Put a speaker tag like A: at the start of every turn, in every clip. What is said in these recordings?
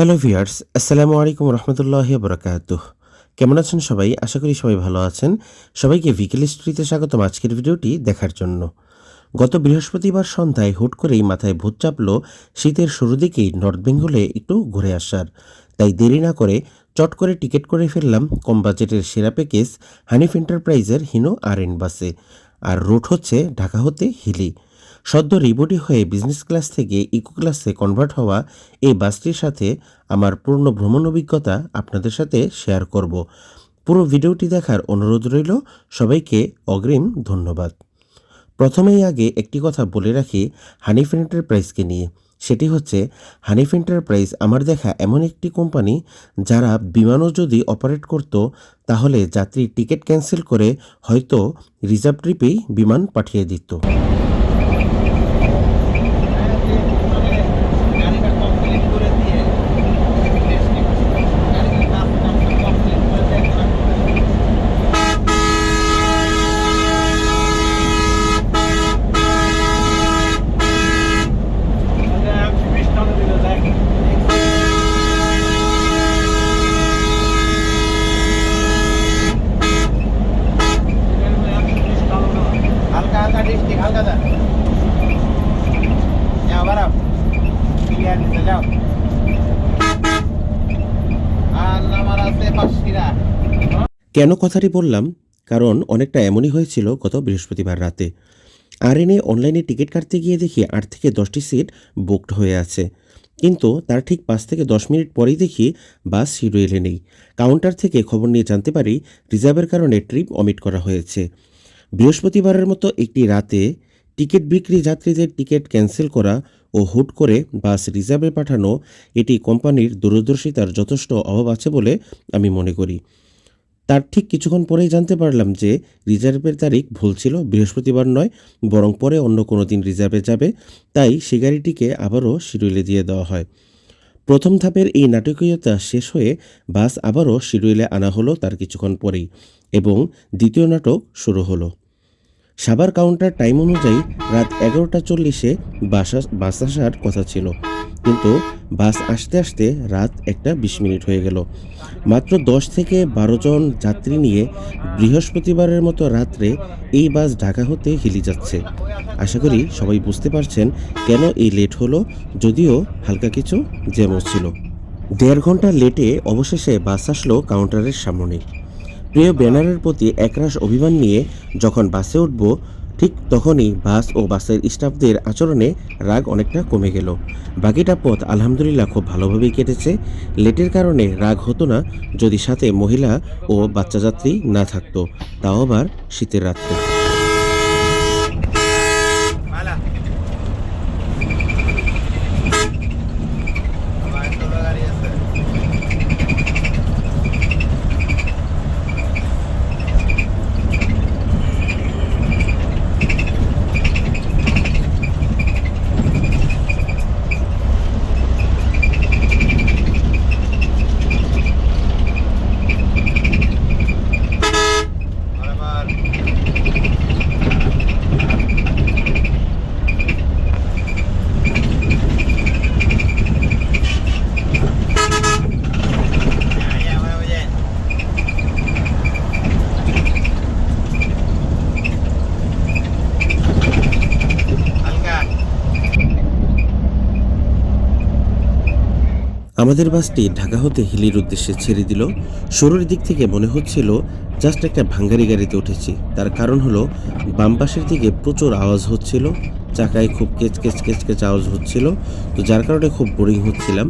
A: Hello viewers আসসালামু আলাইকুম রহমতুল্লাহ বরকাত কেমন আছেন সবাই? আশা করি সবাই ভালো আছেন। সবাইকে ভিকেল স্ট্রিতে স্বাগতম আজকের ভিডিওটি দেখার জন্য। গত বৃহস্পতিবার সন্ধ্যায় হুট করেই মাথায় ভূত চাপল শীতের শুরু দিকেই নর্থ বেঙ্গলে একটু ঘুরে আসার। তাই দেরি না করে চট করে টিকিট করে ফেললাম কম বাজেটের সেরা প্যাকেজ হানিফ এন্টারপ্রাইজের হিনো আর এন বাসে। আর রুট হচ্ছে ঢাকা হতে হিলি। সদ্য রিবোটি হয়ে বিজনেস ক্লাস থেকে ইকো ক্লাসে কনভার্ট হওয়া এই বাসটির সাথে আমার পূর্ণ ভ্রমণ অভিজ্ঞতা আপনাদের সাথে শেয়ার করব। পুরো ভিডিওটি দেখার অনুরোধ রইল, সবাইকে অগ্রিম ধন্যবাদ। প্রথমেই আগে একটি কথা বলে রাখি হানিফ এন্টারপ্রাইজকে নিয়ে। সেটি হচ্ছে হানিফ এন্টারপ্রাইজ আমার দেখা এমন একটি কোম্পানি যারা বিমানও যদি অপারেট করত, তাহলে যাত্রী টিকিট ক্যান্সেল করে হয়তো রিজার্ভ ট্রিপেই বিমান পাঠিয়ে দিত
B: গাড়িটা কমপ্লিট করে দিয়ে গাড়ির কাজ কামটা কমপ্লিট করে দিয়ে হালকা হালকা ডিস্ট্রিক্ট হালকা দা যাও বারাও ক্লিয়ার নিতে যাও আর আমার আছে পাঁচশিরা
A: কেন কথাটি বললাম? কারণ অনেকটা এমনই হয়েছিল গত বৃহস্পতিবার রাতে। আর এনে অনলাইনে টিকিট কাটতে গিয়ে দেখি আট থেকে দশটি সিট বুকড হয়ে আছে। কিন্তু তার ঠিক পাঁচ থেকে দশ মিনিট পরেই দেখি বাস শিডিউলে নেই। কাউন্টার থেকে খবর নিয়ে জানতে পারি রিজার্ভের কারণে ট্রিপ অমিট করা হয়েছে। বৃহস্পতিবারের মতো একটি রাতে টিকিট বিক্রি যাত্রীদের টিকিট ক্যান্সেল করা ও হুট করে বাস রিজার্ভে পাঠানো এটি কোম্পানির দূরদর্শিতার যথেষ্ট অভাব আছে বলে আমি মনে করি। তার ঠিক কিছুক্ষণ পরেই জানতে পারলাম যে রিজার্ভের তারিখ ভুল ছিল, বৃহস্পতিবার নয়, বরং পরে অন্য কোনো দিন রিজার্ভে যাবে, তাই সে গাড়িটিকে আবারও শিডিউলে দিয়ে দেওয়া হয়। প্রথম ধাপের এই নাটকীয়তা শেষ হয়ে বাস আবারও শিডিউলে আনা হলো তার কিছুক্ষণ পরেই এবং দ্বিতীয় নাটক শুরু হলো। সাভার কাউন্টার টাইম অনুযায়ী রাত এগারোটা চল্লিশে বাসা, বাস আসার কথা ছিল। কিন্তু বাস আসতে আসতে রাত একটা বিশ মিনিট হয়ে গেল। মাত্র দশ থেকে বারো জন যাত্রী নিয়ে বৃহস্পতিবারের মতো রাত্রে এই বাস ঢাকা হতে হিলি যাচ্ছে। আশা করি সবাই বুঝতে পারছেন কেন এই লেট হলো, যদিও হালকা কিছু জ্যামও ছিল। দেড় ঘণ্টা লেটে অবশেষে বাস আসলো কাউন্টারের সামনে। প্রিয় ব্যানারের প্রতি একরাশ অভিমান নিয়ে যখন বাসে উঠব তখনই বাস ও বাসের স্টাফদের আচরণে রাগ অনেকটা কমে গেল। বাকিটা পথ আলহামদুলিল্লাহ খুব ভালোভাবেই কেটেছে। লেটের কারণে রাগ হতো না, যদি সাথে মহিলা ও বাচ্চা যাত্রী না থাকতো, তাও আবার শীতের রাত্রে
B: মালা আমার টোটো গাড়ি আছে আবার Ya, ya, voy bien. হালকা
A: আমাদের বাসটি ঢাকা হতে হিলির উদ্দেশ্যে ছেড়ে দিল। শুরুর দিক থেকে মনে হচ্ছিল, জাস্ট একটা ভাঙ্গারি গাড়িতে উঠেছি। তার কারণ হলো, বাম পাশের দিকে প্রচুর আওয়াজ হচ্ছিল, চাকায় খুব কেচ কেচ কেচ কেচ আওয়াজ হচ্ছিল। তো যার কারণে খুব বোরিং হচ্ছিলাম।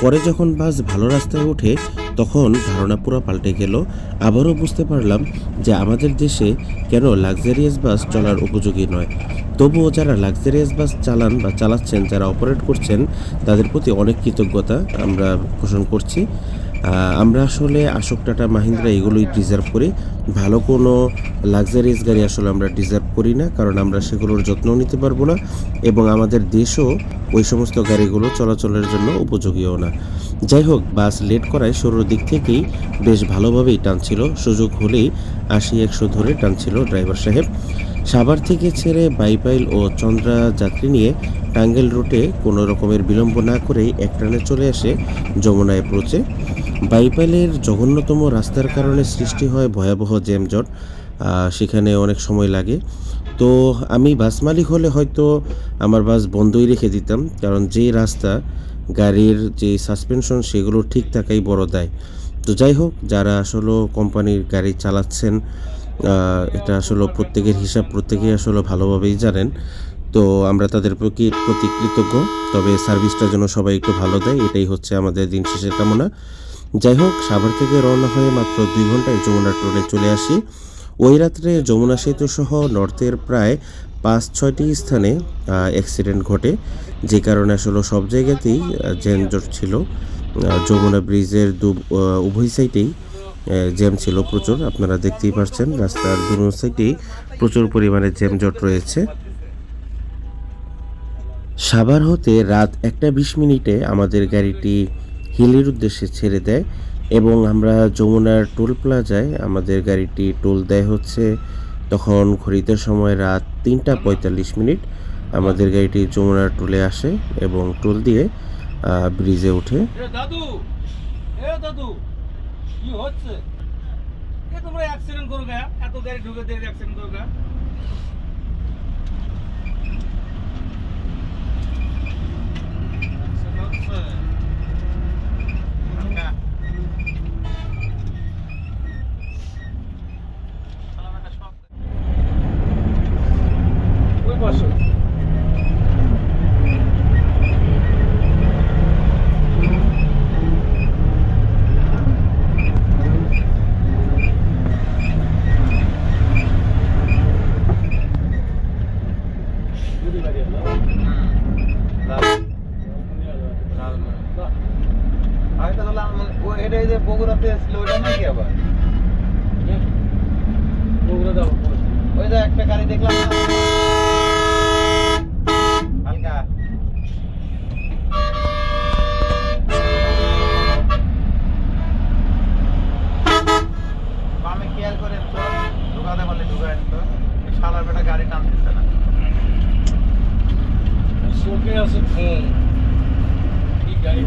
A: পরে যখন বাস ভালো রাস্তায় ওঠে তখন ধারণা পুরো পাল্টে গেল। আবারও বুঝতে পারলাম যে আমাদের দেশে কেন লাক্সারিয়াস বাস চলার উপযোগী নয়। তবুও যারা লাক্সারিয়াস বাস চালান বা চালাচ্ছেন, যারা অপারেট করছেন, তাদের প্রতি অনেক কৃতজ্ঞতা আমরা পোষণ করছি। আমরা আসলে আশোক টাটা মাহিন্দ্রা এগুলোই ডিজার্ভ করি। ভালো কোনো লাক্সারিয়াস গাড়ি আসলে আমরা ডিজার্ভ করি না, কারণ আমরা সেগুলোর যত্ন নিতে পারব না এবং আমাদের দেশও ওই সমস্ত গাড়িগুলো চলাচলের জন্য উপযোগীও না। যাই হোক, বাস লেট করায় শুরুর দিক থেকেই বেশ ভালোভাবেই টানছিল। সুযোগ হলেই আশি একশো ধরে টানছিল ড্রাইভার সাহেব। সাভার থেকে ছেড়ে বাইপাইল ও চন্দ্রা যাত্রী নিয়ে টাঙ্গেল রুটে কোনো রকমের বিলম্ব না করেই এক ট্রেনে চলে আসে যমুনায় অ্যাপ্রোচে বাইপাইলের জঘন্যতম রাস্তার কারণে সৃষ্টি হয় ভয়াবহ জ্যামজট সেখানে অনেক সময় লাগে। তো আমি বাস মালিক হলে হয়তো আমার বাস বন্ধই রেখে দিতাম, কারণ যে রাস্তা, গাড়ির যে সাসপেনশন সেগুলো ঠিক থাকাই বড় দেয়। তো যাই হোক, যারা আসলে কোম্পানির গাড়ি চালাচ্ছেন এটা আসলে প্রত্যেকের হিসাব, প্রত্যেকেই আসলে ভালোভাবেই জানেন। তো আমরা তাদের প্রতি প্রতি কৃতজ্ঞ, তবে সার্ভিসটা যেন সবাই একটু ভালো দেয়, এটাই হচ্ছে আমাদের দিন শেষের কামনা। যাই হোক, সাভার থেকে রওনা হয়ে মাত্র দুই ঘন্টায় যমুনা টোলে চলে আসি। ওই রাত্রে যমুনা সেতু সহ নর্থের প্রায় পাঁচ, ছয়টি স্থানে অ্যাক্সিডেন্ট ঘটে। যে কারণে আসলে সব জায়গাতেই যানজট ছিল। যমুনা ব্রিজের দু উভয় সাইডেই জ্যাম ছিল প্রচুর। আপনারা দেখতেই পাচ্ছেন রাস্তার দু সাইডেই প্রচুর পরিমাণে জ্যামজট রয়েছে। সাভার হতে রাত একটা বিশ মিনিটে আমাদের গাড়িটি হিলের উদ্দেশ্যে ছেড়ে দেয় এবং আমরা যমুনার টোল প্লাজায় আমাদের গাড়িটি টোল দেয় হচ্ছে তখন ঘড়িতে সময় রাত তিনটা পঁয়তাল্লিশ মিনিট আমাদের গাড়িটি যমুনার টোলে আসে এবং টোল দিয়ে ব্রিজে ওঠে।
C: তোমরা অ্যাক্সিডেন্ট করো গা, এত গাড়ি ঢুকে অ্যাক্সিডেন্ট করো গা।
B: হালকা
C: ওই পাশে
B: লাল লাল আরেকটা তো লাল মানে ও এটা এই যে বগুড়াতে ছিল ওটা নাকি আবার
C: বগুড়া যাব
B: ওই যে একটা গাড়ি দেখলাম না হালকা বামে খেয়াল করেন তো পারলে ঢুকায় শালার বেটা গাড়ি টানতেছে না
C: চোখে আছে ফোন কি গাড়ি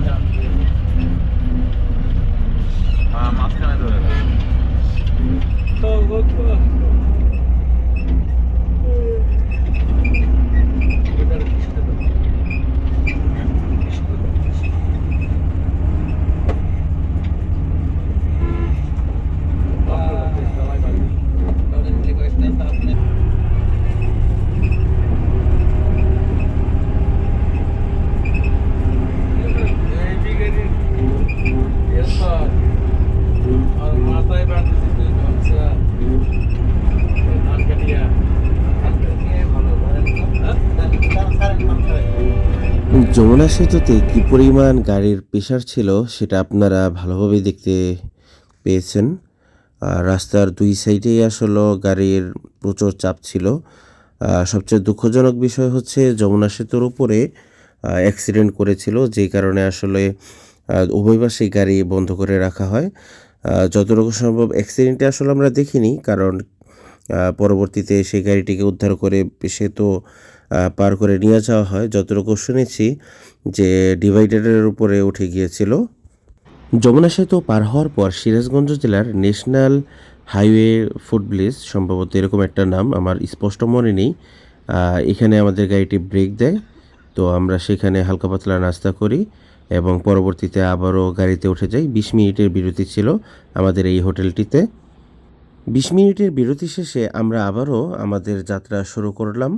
B: হ্যাঁ মাঝখানে ধরে
C: তো ও তো এটার কিসে দেবো? এই বিঘের এরপর আর মাথায় বাঁধতেছি তুই গামছা ধান কাটিয়া
A: যমুনা সেতুতে কি পরিমাণ গাড়ির প্রেশার ছিল সেটা আপনারা ভালোভাবে দেখতে পেয়েছেন। রাস্তার দুই সাইডেই আসলে গাড়ির প্রচুর চাপ ছিল। সবচেয়ে দুঃখজনক বিষয় হচ্ছে যমুনা সেতুর উপরে অ্যাক্সিডেন্ট করেছিল যেই কারণে আসলে আহ, উভয় পাশেই গাড়ি বন্ধ করে রাখা হয়। যতটুকু সম্ভব অ্যাক্সিডেন্টে আসলে আমরা দেখিনি কারণ পরবর্তীতে সেই গাড়িটিকে উদ্ধার করে সে তো আহ, পার করে নিয়ে যাওয়া হয়। যতটুকু শুনেছি যে ডিভাইডারের উপরে উঠে গিয়েছিল। যমুনা সেতু পার হওয়ার পর সিরাজগঞ্জ জেলার ন্যাশনাল হাইওয়ে ফুড ব্রিজ সম্ভবত এরকম একটা নাম, আমার স্পষ্ট মনে নেই। এখানে আমাদের গাড়িটি ব্রেক দেয়। তো আমরা সেখানে হালকা পাতলা নাস্তা করি এবং পরবর্তীতে আবারও গাড়িতে উঠে যাই। বিশ মিনিটের বিরতি ছিল আমাদের এই হোটেলটিতে। বিশ মিনিটের বিরতি শেষে আমরা আবারও আমাদের যাত্রা শুরু করলাম।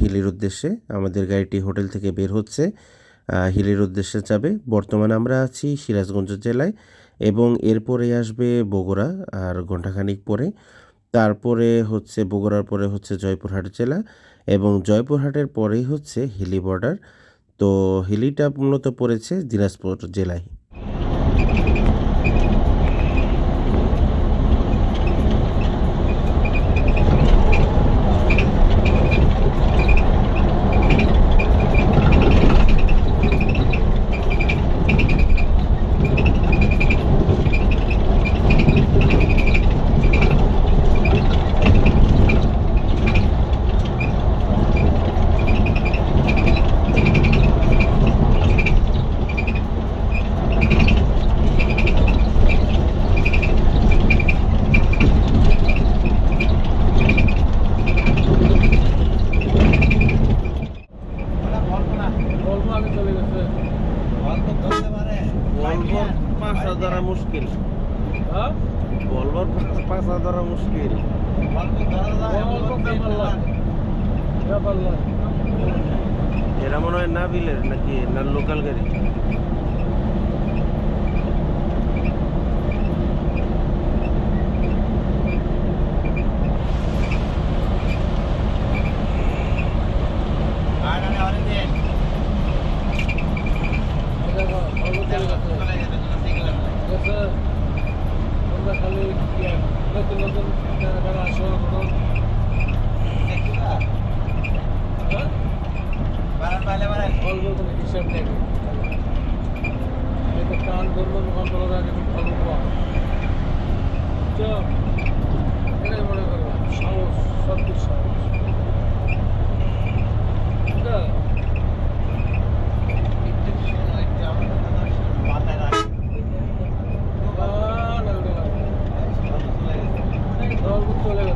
A: হিলের উদ্দেশ্যে আমাদের গাড়িটি হোটেল থেকে বের হচ্ছে। হিলের উদ্দেশ্যে যাবে। বর্তমানে আমরা আছি সিরাজগঞ্জ জেলায় এবং এরপরে আসবে বগুড়া আর ঘণ্টাখানিক পরে। তারপরে হচ্ছে বগুড়ার পরে হচ্ছে জয়পুরহাট জেলা এবং জয়পুরহাটের পরেই হচ্ছে হিলি বর্ডার। তো হিলিটা মূলত পড়েছে দিনাজপুর জেলায়।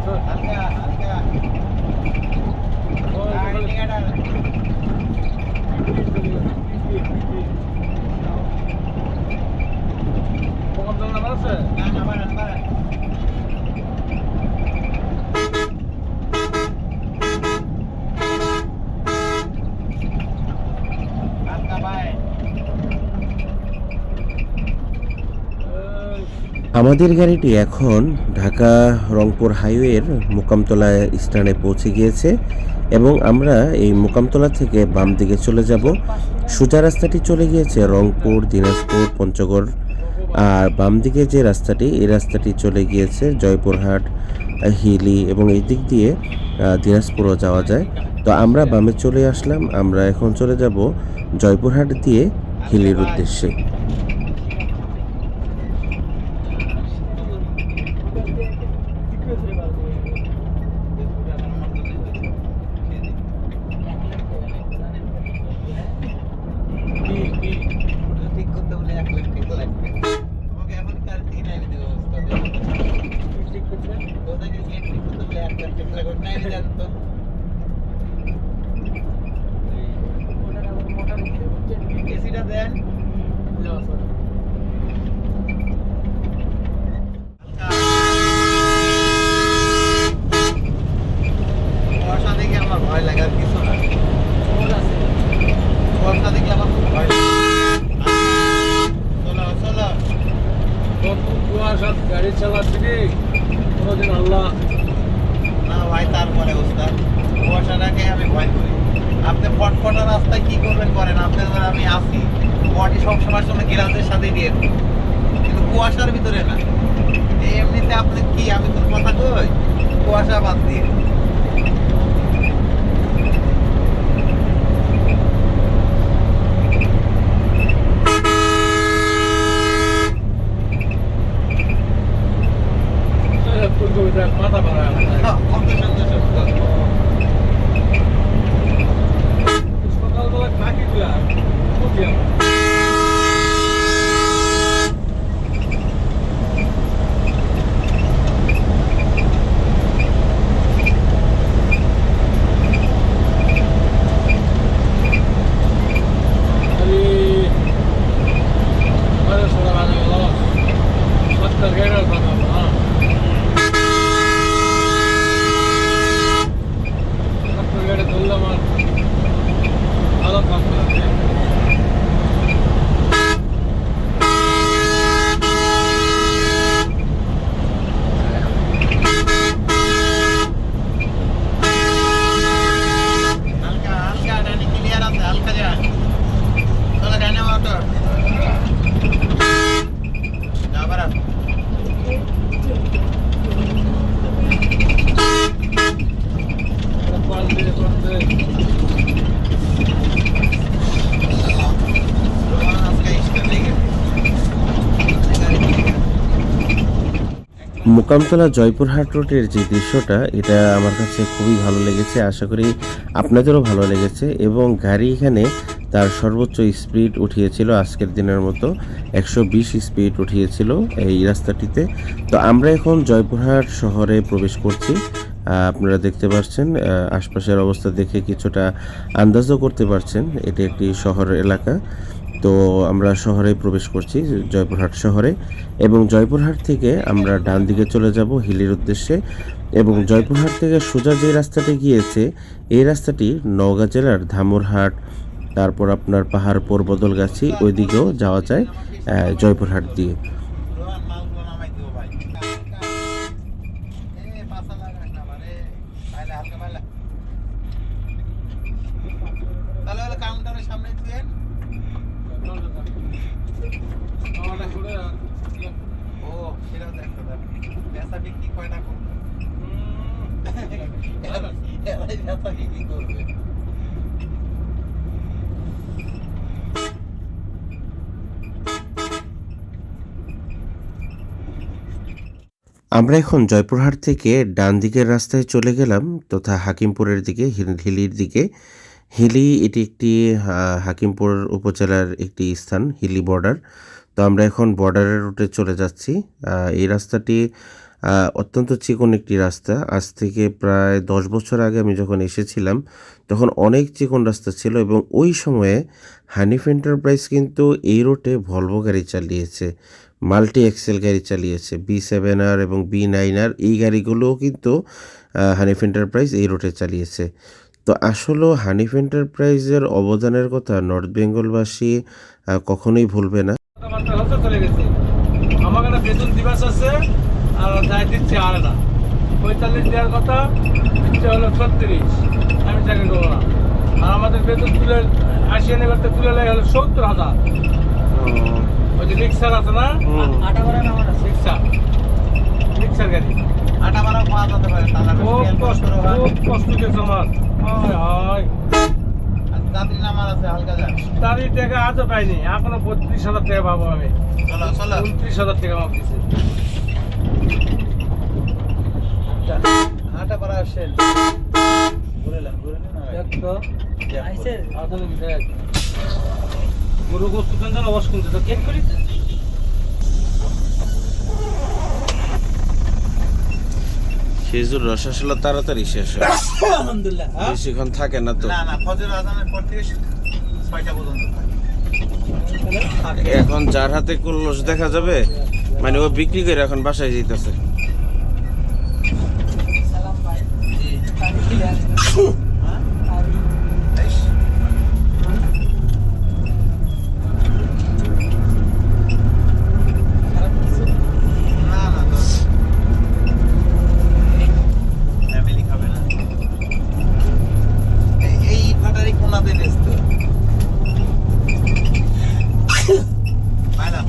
C: terhadap.
A: আমাদের গাড়িটি এখন ঢাকা রংপুর হাইওয়ের মোকামতলা স্ট্যান্ডে পৌঁছে গিয়েছে এবং আমরা এই মোকামতলা থেকে বাম দিকে চলে যাব। সোজা রাস্তাটি চলে গিয়েছে রংপুর, দিনাজপুর, পঞ্চগড় আর বাম দিকে যে রাস্তাটি, এই রাস্তাটি চলে গিয়েছে জয়পুরহাট, হিলি এবং এই দিক দিয়ে দিনাজপুরও যাওয়া যায়। তো আমরা বামে চলে আসলাম, আমরা এখন চলে যাব জয়পুরহাট দিয়ে হিলির উদ্দেশ্যে।
B: 80 এই আপনি কি? আমি তোর কথা কই? কুয়াশা বাদ দিয়ে।
C: মাথা ভাড়া
B: অত সুন্দর শব্দ।
C: সকালবেলা থাকি ক্লাস বুঝি আমার খালি আরে সোনা বাজে গেল সত্তর গেড়ের কথা হ্যাঁ সত্তর গেড়ে ধরলাম আর ভালো কাজ করেছে
B: হালকা হালকা ডানে ক্লিয়ার আছে হালকা যান চলো ডানে মোটর আবার আস।
C: পাল দিয়ে করতে
B: রোমান আজকে স্টার্ট লেগে
A: মোকামতলা জয়পুরহাট রোডের যে দৃশ্যটা, এটা আমার কাছে খুবই ভালো লেগেছে, আশা করি আপনাদেরও ভালো লেগেছে এবং গাড়ি এখানে তার সর্বোচ্চ স্পিড উঠিয়েছিল আজকের দিনের মতো, একশো বিশ স্পিড উঠিয়েছিল এই রাস্তাটিতে। তো আমরা এখন জয়পুরহাট শহরে প্রবেশ করছি। আপনারা দেখতে পাচ্ছেন আশপাশের অবস্থা দেখে কিছুটা আন্দাজও করতে পারছেন, এটি একটি শহর এলাকা। তো আমরা শহরে প্রবেশ করছি, জয়পুরহাট শহরে। এবং জয়পুরহাট থেকে আমরা ডান দিকে চলে যাব হিলির উদ্দেশ্যে। এবং জয়পুরহাট থেকে সোজা যে রাস্তাটি গিয়েছে, এই রাস্তাটি নওগাঁ জেলার ধামুরহাট, তারপর আপনার পাহাড় বদলগাছি ওইদিকেও যাওয়া যায় জয়পুরহাট দিয়ে
B: রোহান মালগুলো নামাই দিও ভাই এ পাছা লাগাস না মানে পাইলে হালকা পাইলে তাহলে হলে কাউন্টারের সামনে দিয়ে ও সেটাও দেখতে দাও বেচা বিক্রি কয়টা করবে এরাই বেচা বিক্রি করবে
A: আমরা এখন জয়পুরহাট থেকে ডান দিকের রাস্তায় চলে গেলাম তথা হাকিমপুরের দিকে হিলির দিকে। হিলি এটি একটি হাকিমপুর উপজেলার একটি স্থান, হিলি বর্ডার। তো আমরা এখন বর্ডারের রুটে চলে যাচ্ছি। এই রাস্তাটি অত্যন্ত চিকন একটি রাস্তা। আজ থেকে প্রায় দশ বছর আগে আমি যখন এসেছিলাম, তখন অনেক চিকন রাস্তা ছিল এবং ওই সময়ে হানিফ এন্টারপ্রাইজ কিন্তু এই রুটে ভলভো গাড়ি চালিয়েছে। মাল্টি এক্সেল গাড়ি চালিয়েছে বি সেভেন আর এবং বি নাইন আর। এই গাড়িগুলোও কিন্তু হানিফ এন্টারপ্রাইজ এই রুটে চালিয়েছে। তো আসলেও হানিফ এন্টারপ্রাইজের অবদানের কথা নর্থ বেঙ্গলবাসী কখনোই ভুলবে না।
C: কথাবার্তা হচ্ছে চলে গেছে। আমার একটা বেতন দিবস আছে আর দায় দিচ্ছে আলাদা পঁয়তাল্লিশ দেওয়ার কথা দিচ্ছে হলো ছত্রিশ। আমি চাকরি করব না। আর আমাদের বেতন তুলে আশি এনে করতে তুলে নেয় হলো সত্তর হাজার। ওই যে রিক্সার আছে না?
B: আটা করে না আমার
C: রিক্সা রিক্সার গাড়ি।
B: আটা মারা পাওয়া যেতে পারে তাহলে
C: খুব কষ্ট খুব কষ্ট গেছে আমার। হায় হায়।
B: যাত্রী নামার আছে হালকা যাক
C: তারই টাকা আজও পাইনি এখনও বত্রিশ হাজার টাকা পাবো আমি।
B: চলো চলো।
C: উনত্রিশ হাজার টাকা আমার দিচ্ছে
B: আটা পারা শেল। ঘুরে নেন ঘুরে নেন
C: দেখ।
A: খেজুর রস আসলে তাড়াতাড়ি শেষ হয়।
C: আলহামদুলিল্লাহ
A: বেশিক্ষণ থাকে না তো।
B: না না ফজর আজানের পর থেকে ছয়টা পর্যন্ত থাকে।
A: এখন যার হাতে কুল্লস দেখা যাবে মানে ও বিক্রি করে এখন বাসায় যেতেছে
B: না না তো ফ্যামিলি খাবে না এই- এই ফাটারি কোনাতে ব্যস্ত ম্যাডাম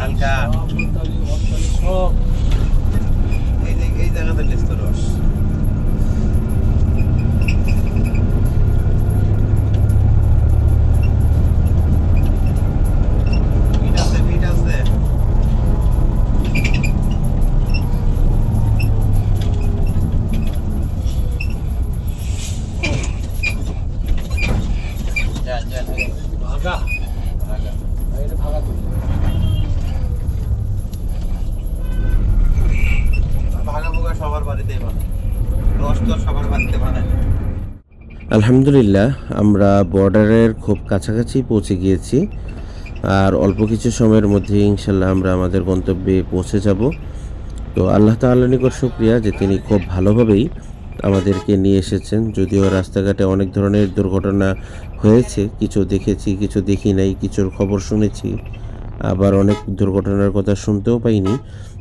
B: হালকা
C: সব
B: এই যে এই জায়গাতে ব্যস্ত রস পিঠ আছে পিঠ আছে যান যান
C: ভাগা
B: ভাগা
C: এটা ভাগা তুলি
B: ভাগা ভোগা সবার বাড়িতেই বানায় রস তো আর সবার বাড়িতে বানায় না।
A: আলহামদুলিল্লাহ, আমরা বর্ডারের খুব কাছাকাছি পৌঁছে গিয়েছি। আর অল্প কিছু সময়ের মধ্যে ইনশাল্লাহ আমরা আমাদের গন্তব্যে পৌঁছে যাব। তো আল্লাহ তাআলার নিকট শুক্রিয়া যে তিনি খুব ভালোভাবেই আমাদেরকে নিয়ে এসেছেন। যদিও রাস্তাঘাটে অনেক ধরনের দুর্ঘটনা হয়েছে, কিছু দেখেছি, কিছু দেখি নাই, কিছুর খবর শুনেছি, আবার অনেক দুর্ঘটনার কথা শুনতেও পাইনি।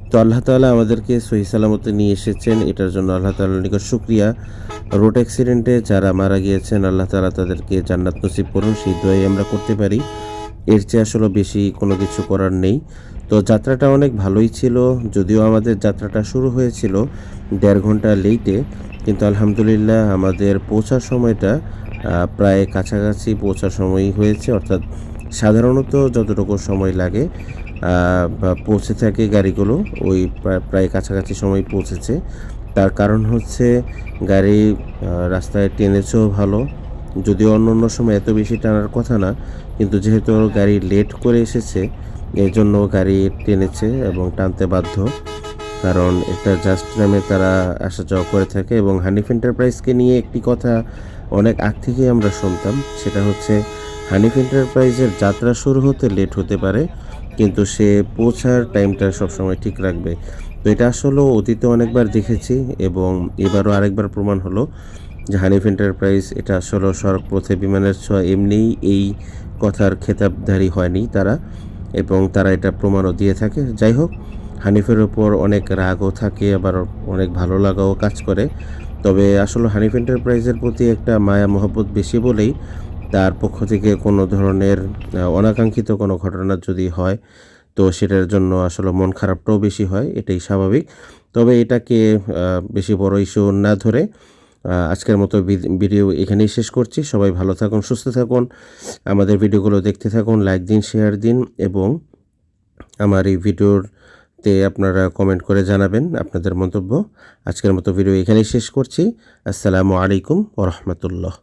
A: তো আল্লাহ তাআলা আমাদেরকে সহি সালামতে নিয়ে এসেছেন, এটার জন্য আল্লাহ তাআলার নিকট শুক্রিয়া। রোড অ্যাক্সিডেন্টে যারা মারা গিয়েছেন, আল্লাহ তাআলা তাদেরকে জান্নাত নসিব করুন, সেই দোয়াই আমরা করতে পারি। এর চেয়ে আসলে বেশি কোনো কিছু করার নেই। তো যাত্রাটা অনেক ভালোই ছিল, যদিও আমাদের যাত্রাটা শুরু হয়েছিল দেড় ঘণ্টা লেটে কিন্তু আলহামদুলিল্লাহ আমাদের পৌঁছার সময়টা প্রায় কাছাকাছি পৌঁছার সময়ই হয়েছে। অর্থাৎ সাধারণত যতটুকু সময় লাগে পৌঁছে থাকে গাড়িগুলো, ওই প্রায় কাছাকাছি সময় পৌঁছেছে। তার কারণ হচ্ছে গাড়ি রাস্তায় টেনেছেও ভালো। যদিও অন্য অন্য সময় এত বেশি টানার কথা না, কিন্তু যেহেতু গাড়ি লেট করে এসেছে এই জন্য গাড়ি টেনেছে এবং টানতে বাধ্য। কারণ এটা জাস্ট নামে তারা আসা যাওয়া করে থাকে এবং হানিফ এন্টারপ্রাইজকে নিয়ে একটি কথা অনেক আগ থেকেই আমরা শুনতাম, সেটা হচ্ছে হানিফ এন্টারপ্রাইজের যাত্রা শুরু হতে লেট হতে পারে, কিন্তু সে পৌঁছার টাইমটা সবসময় ঠিক রাখবে। তো এটা আসলে অতীতে অনেকবার দেখেছি এবং এবারও আরেকবার প্রমাণ হলো যে হানিফ এন্টারপ্রাইজ এটা আসলে সড়ক পথে বিমানের ছোঁয়া এমনিই এই কথার খেতাবধারী হয়নি তারা এবং তারা এটা প্রমাণও দিয়ে থাকে। যাই হোক, হানিফের ওপর অনেক রাগও থাকে, আবার অনেক ভালো লাগাও কাজ করে। তবে আসলে হানিফ এন্টারপ্রাইজের প্রতি একটা মায়া, মহব্বত বেশি বলেই তার পক্ষ থেকে কোনো ধরনের অনাকাঙ্ক্ষিত কোনো ঘটনা যদি হয় তো সেটার জন্য আসলে মন খারাপটাও বেশি হয়, এটাই স্বাভাবিক। তবে এটাকে বেশি বড় ইস্যু না ধরে আজকের মতো ভিডিও এখানেই শেষ করছি। সবাই ভালো থাকুন, সুস্থ থাকুন, আমাদের ভিডিওগুলো দেখতে থাকুন লাইক দিন শেয়ার দিন এবং আমার এই ভিডিওতে আপনারা কমেন্ট করে জানাবেন আপনাদের মন্তব্য। আজকের মতো ভিডিও এখানেই শেষ করছি। আসসালামু আলাইকুম ওরহমতুল্লাহ